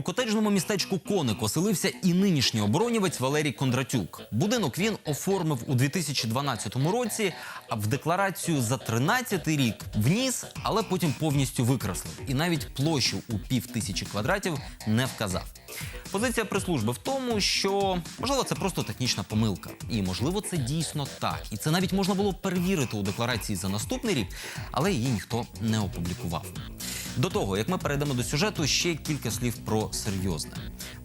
У котеджному містечку Коник оселився і нинішній оборонівець Валерій Кондратюк. Будинок він оформив у 2012 році, а в декларацію за 13 рік вніс, але потім повністю викреслив. І навіть площу у пів тисячі квадратів не вказав. Позиція прес-служби в тому, що можливо це просто технічна помилка, і можливо це дійсно так. І це навіть можна було перевірити у декларації за наступний рік, але її ніхто не опублікував. До того, як ми перейдемо до сюжету, ще кілька слів про серйозне.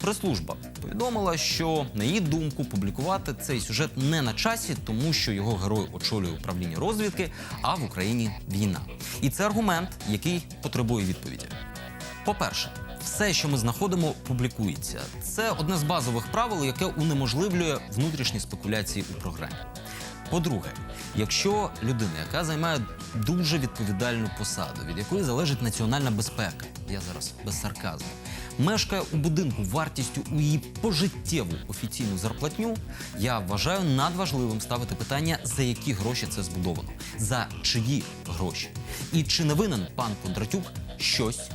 Прес-служба повідомила, що на її думку публікувати цей сюжет не на часі, тому що його герой очолює управління розвідки, а в Україні війна. І це аргумент, який потребує відповіді. По-перше, все, що ми знаходимо, публікується. Це одне з базових правил, яке унеможливлює внутрішні спекуляції у програмі. По-друге, якщо людина, яка займає дуже відповідальну посаду, від якої залежить національна безпека, я зараз без сарказму, мешкає у будинку вартістю у її пожиттєву офіційну зарплатню, я вважаю надважливим ставити питання, за які гроші це збудовано, за чиї гроші, і чи не винен пан Кондратюк щось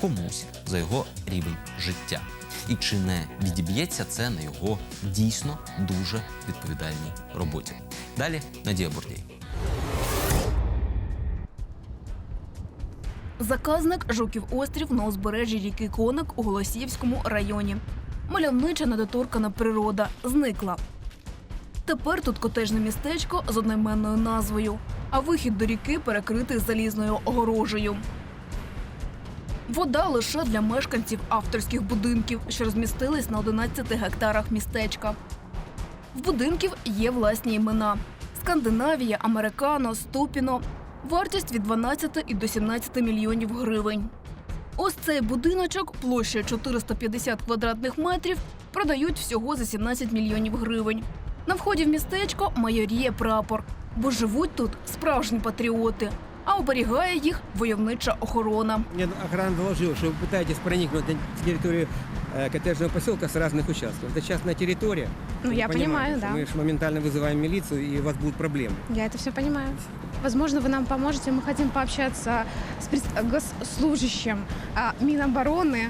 комусь за його рівень життя. І чи не відіб'ється це на його дійсно дуже відповідальній роботі? Далі Надія Бурдій. Заказник Жуків острів на узбережжі ріки Коник у Голосіївському районі. Мальовнича недоторкана природа зникла. Тепер тут котежне містечко з одноіменною назвою, а вихід до ріки перекритий залізною огорожею. Вода лише для мешканців авторських будинків, що розмістились на 11 гектарах містечка. В будинків є власні імена: Скандинавія, Американо, Ступіно. Вартість від 12 і до 17 мільйонів гривень. Ось цей будиночок площею 450 квадратних метрів продають всього за 17 мільйонів гривень. На вході в містечко майоріє прапор, бо живуть тут справжні патріоти, а оберігає їх войовнича охорона. Мне охрана доложила, что вы пытаетесь проникнуть на территорию э, коттеджного поселка с разных участков. Это частная территория. Ну, Вы я понимаю, понимаете, да. Мы же моментально вызываем милицию, и у вас будут проблемы. Я это все понимаю. Возможно, вы нам поможете. Мы хотим пообщаться с пред- госслужащим а, Минобороны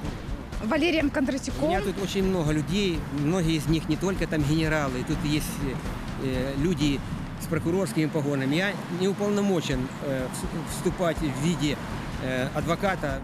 Валерием У Кондратюком. меня тут очень много людей, многие из них не только там генералы, тут есть э, люди с прокурорскими погонами. Я не уполномочен э, вступать в виде адвоката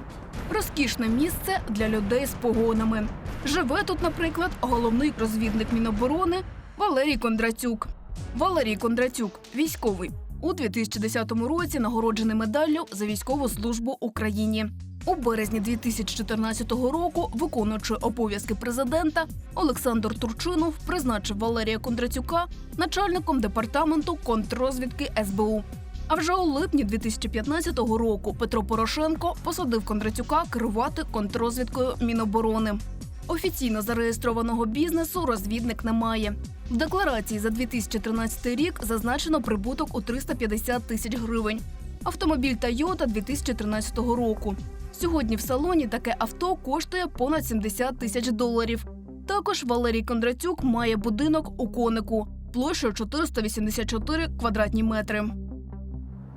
Розкішне місце для людей з погонами. Живе тут, наприклад, головний розвідник Міноборони Валерій Кондратюк. Валерій Кондратюк, військовий, у 2010 році нагороджений медаллю за військову службу Україні. У березні 2014 року, виконуючи обов'язки президента, Олександр Турчинов призначив Валерія Кондратюка начальником департаменту контррозвідки СБУ. А вже у липні 2015 року Петро Порошенко посадив Кондратюка керувати контррозвідкою Міноборони. Офіційно зареєстрованого бізнесу розвідник не має. В декларації за 2013 рік зазначено прибуток у 350 тисяч гривень. Автомобіль Toyota 2013 року. Сьогодні в салоні таке авто коштує понад 70 тисяч доларів. Також Валерій Кондратюк має будинок у конику площею 484 квадратні метри.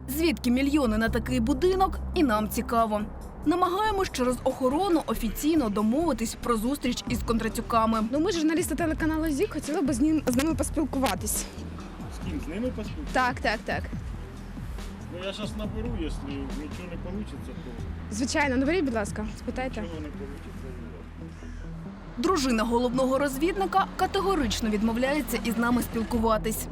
Звідки мільйони на такий будинок, і нам цікаво. Намагаємось через охорону офіційно домовитись про зустріч із Кондратюками. Ну, ми журналісти телеканалу ЗІК, хотіли б з ним з ними поспілкуватись. З ким? З ними поспілкуватися? Так, так, так. Ну я зараз наберу, якщо нічого не вийде, то Звичайно, наберіть, будь ласка, спитайте. чого не вийде. Дружина головного розвідника категорично відмовляється із нами спілкуватись.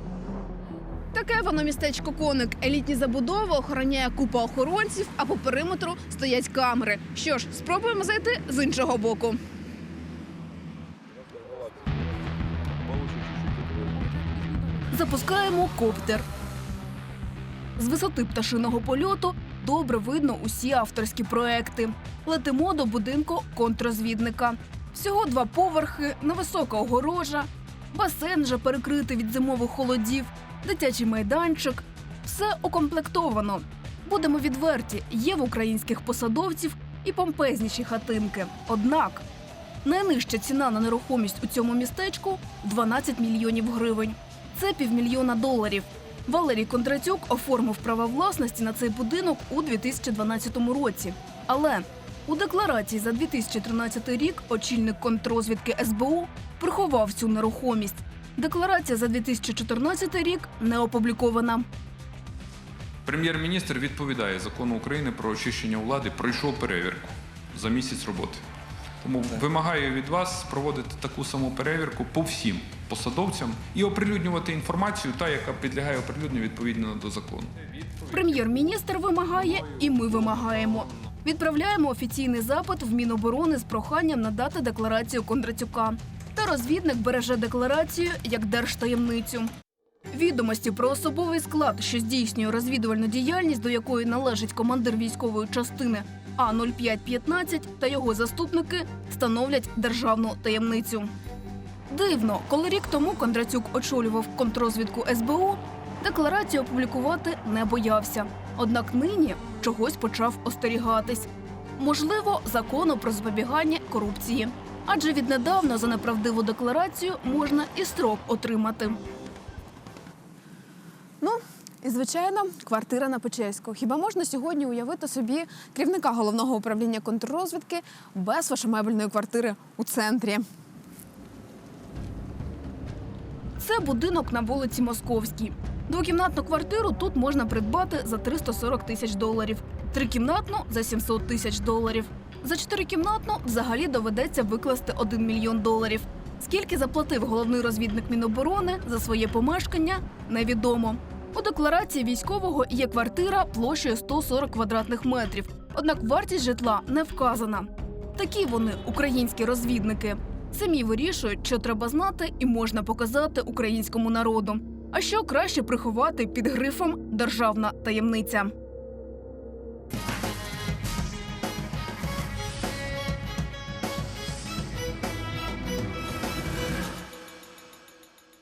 Таке воно містечко коник. Елітні забудови охороняє купа охоронців, а по периметру стоять камери. Що ж, спробуємо зайти з іншого боку. Запускаємо коптер. З висоти пташиного польоту добре видно усі авторські проекти. Летимо до будинку контррозвідника. Всього два поверхи, невисока огорожа, басейн вже перекритий від зимових холодів, дитячий майданчик. Все укомплектовано. Будемо відверті, є в українських посадовців і помпезніші хатинки. Однак найнижча ціна на нерухомість у цьому містечку 12 мільйонів гривень. Це півмільйона доларів. Валерій Кондратюк оформив право власності на цей будинок у 2012 році. Але У декларації за 2013 рік очільник контррозвідки СБУ приховав цю нерухомість. Декларація за 2014 рік не опублікована. Прем'єр-міністр відповідає закону України про очищення влади, пройшов перевірку за місяць роботи. Тому вимагаю від вас проводити таку саму перевірку по всім посадовцям і оприлюднювати інформацію, та яка підлягає оприлюдненню відповідно до закону. Прем'єр-міністр вимагає, і ми вимагаємо. Відправляємо офіційний запит в Міноборони з проханням надати декларацію Кондратюка. Та розвідник береже декларацію як держтаємницю. Відомості про особовий склад, що здійснює розвідувальну діяльність, до якої належить командир військової частини А 0515 та його заступники, становлять державну таємницю. Дивно, коли рік тому Кондратюк очолював контрозвідку СБУ, декларацію опублікувати не боявся. Однак нині чогось почав остерігатись. Можливо, закону про запобігання корупції. Адже віднедавна за неправдиву декларацію можна і строк отримати. І звичайно, квартира на Печерську. Хіба можна сьогодні уявити собі керівника головного управління контррозвідки без фашемебельної квартири у центрі? Це будинок на вулиці Московській. Двокімнатну квартиру тут можна придбати за 340 тисяч доларів, трикімнатну за 700 тисяч доларів. За чотирикімнатну взагалі доведеться викласти 1 мільйон доларів. Скільки заплатив головний розвідник Міноборони за своє помешкання, невідомо. У декларації військового є квартира площею 140 квадратних метрів. Однак вартість житла не вказана. Такі вони українські розвідники. Самі вирішують, що треба знати і можна показати українському народу. А що краще приховати під грифом державна таємниця.